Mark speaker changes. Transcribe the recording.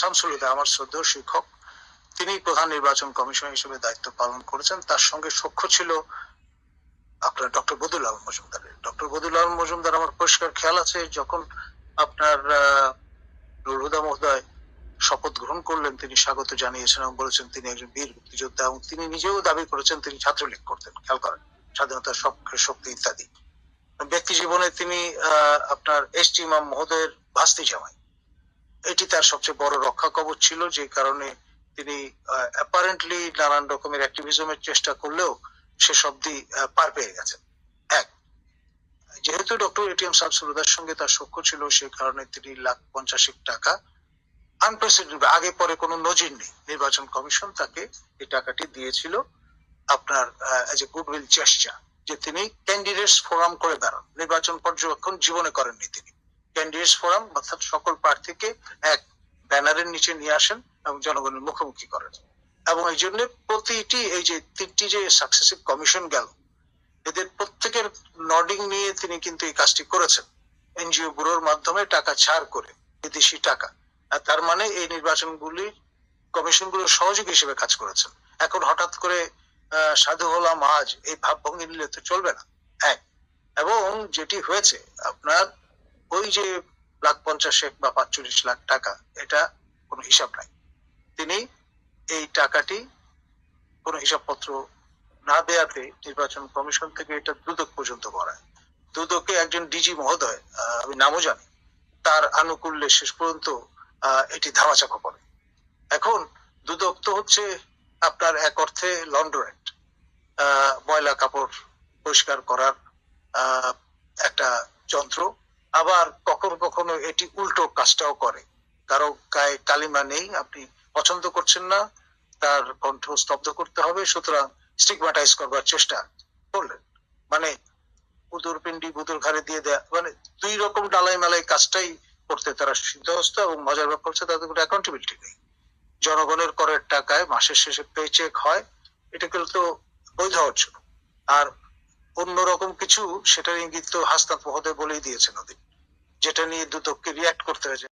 Speaker 1: শামসুল হুদা আমার শ্রদ্ধেয় শিক্ষক। তিনি প্রধান নির্বাচন কমিশন হিসেবে দায়িত্ব পালন করেছেন। তার সঙ্গে সখ্য ছিল আপনার ডক্টর বদুল আলম মজুমদারের। ডক্টর বদুল আলম মজুমদার আমার পরিষ্কার খেয়াল আছে, যখন আপনার হুদা মহোদয় শপথ গ্রহণ করলেন, তিনি স্বাগত জানিয়েছেন এবং বলেছেন তিনি একজন বীর মুক্তিযোদ্ধা এবং তিনি নিজেও দাবি করেছেন তিনি ছাত্রলীগ করতেন। খেয়াল করেন, স্বাধীনতা সপক্ষে শক্তি ইত্যাদি। ব্যক্তি জীবনে তিনি আপনার এস টি ইমাম মহোদয়ের ভাস্তি জামাই। এটি তার সবচেয়ে বড় রক্ষা কবচ ছিল যে কারণে তিনি অ্যাপারেন্টলি নানান রকমের অ্যাক্টিভিজমের চেষ্টা করলেও অব্দি আহ, পার পেয়ে গেছেন এক যেহেতু ডক্টর এটিএম শামসুলুদার সঙ্গে তার সখ্য ছিল সে কারণে তিনি লাখ পঞ্চাশেক টাকা আনপ্রেসিডেন্ট আগে পরে কোনো নজির নেই। নির্বাচন কমিশন তাকে এই টাকাটি দিয়েছিল আপনার এজ এ গুডউইল চেষ্টা যে তিনি ক্যান্ডিডেটস ফোরাম করে বেড়ান নির্বাচন পর্যবেক্ষণ জীবনে করেননি তিনি। ক্যান্ডিডেটস ফোরাম অর্থাৎ সকল প্রার্থীকে এক ব্যানারের নিচে নিয়ে আসেন এবং জনগণের মুখোমুখি করেন। এবং এই জন্য প্রতিটি এই যে তিনটি যে সাকসেসিভ কমিশন গেল, এদের প্রত্যেকের নডিং নিয়ে তিনি কিন্তু এই কাজটি করেছেন। এনজিও ব্যুরোর মাধ্যমে টাকা ছাড় করে, বিদেশি টাকা। আর তার মানে এই নির্বাচনগুলি কমিশনগুলো সহযোগী হিসেবে কাজ করেছেন। এখন হঠাৎ করে সাধু হলাম আজ এই ভাবভঙ্গি নিলে তো চলবে না। এক এবং যেটি হয়েছে, আপনার ওই যে লাখ পঞ্চাশেক বা পাঁচচল্লিশ লাখ টাকা, এটা কোনো হিসাব নাই। তিনি এই টাকাটি কোনো হিসাবপত্র না দেয়াতে নির্বাচন কমিশন থেকে এটা দুদক পর্যন্ত করায় দুদকে একজন ডিজি মহোদয় আমি নামও জানি, তার আনুকূল্যে শেষ পর্যন্ত এটি ধামাচাপা পড়ে। এখন দুদক তো হচ্ছে আপনার এক অর্থে লন্ড্রেট ময়লা কাপড় পরিষ্কার করার একটা যন্ত্র। আবার কখনো কখনো এটি উল্টো কাজটাও করে। কারও গায়ে কালিমা নেই, আপনি পছন্দ করছেন না, তার কণ্ঠ স্তব্ধ করতে হবে, সুতরাং স্টিগমাটাইজ করবার চেষ্টা করলেন। মানে উদুর পিন্ডি বুদুর ঘাড়ে দিয়ে দেয়া মানে দুই রকম ডালাই মালাই কাজটাই করতে তারা সিদ্ধহস্ত এবং মজার ব্যাপার হচ্ছে তাদের কোনো অ্যাকাউন্টেবিলিটি নেই। জনগণের করের টাকায় মাসের শেষে পে চেক হয়, এটা কিন্তু বৈধ অর্জন আর অন্যরকম কিছু, সেটার ইঙ্গিত তো হাসনাত মহোদয় বলেই দিয়েছেন ওদের যেটা নিয়ে দুদককে রিয়াক্ট করতে হয়েছে।